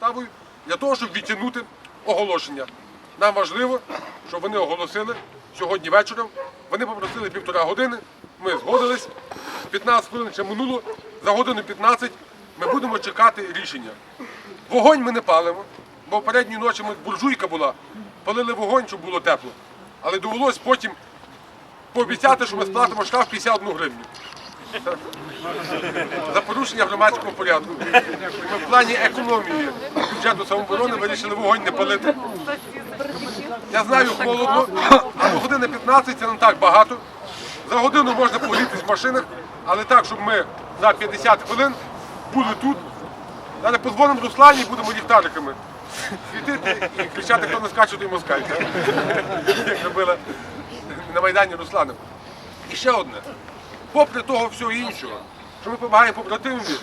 підставою для того, щоб відтягнути оголошення. Нам важливо, щоб вони оголосили сьогодні вечором. Вони попросили півтора години. Ми згодились. 15 хвилин ще минуло. За годину 15 ми будемо чекати рішення. Вогонь ми не палимо, бо попередньої ночі ми буржуйка була, палили вогонь, щоб було тепло. Але довелось потім пообіцяти, що ми сплатимо штраф 51 гривню. За порушення громадського порядку. Ми в плані економії бюджету самооборони вирішили вогонь не палити. Я знаю, холодно, але години 15 це не так багато. За годину можна погрітись в машинах, але так, щоб ми за 50 хвилин були тут. Зараз подзвонимо Руслані і будемо ліхтариками світити і кричати, хто не скаче, той москаль. Як робила на Майдані Руслана. І ще одне. Попри того всього іншого, що ми допомагаємо побратимові,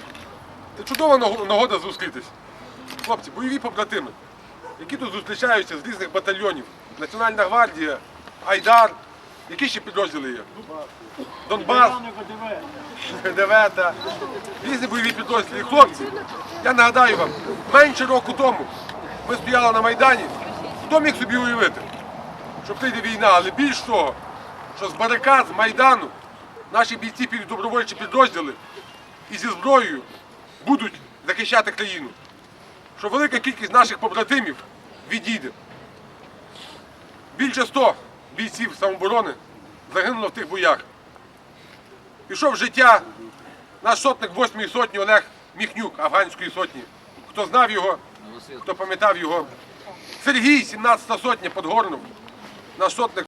це чудова нагода зустрітись. Хлопці, бойові побратими, які тут зустрічаються з різних батальйонів. Національна гвардія, Айдар, які ще підрозділи є? Донбас, ДВ та різні бойові підрозділи. І, Хлопці, я нагадаю вам, менше року тому ми стояли на Майдані. Хто міг собі уявити, що прийде війна, але більш того, що з барикад, з Майдану наші бійці підуть добровольчі підрозділи і зі зброєю будуть захищати країну. Що велика кількість наших побратимів відійде. Більше 100 бійців самооборони загинуло в тих боях. Пішов в життя наш сотник 8-ї сотні Олег Міхнюк, афганської сотні. Хто знав його, хто пам'ятав його. Сергій, 17-та сотня Подгорнов, наш сотник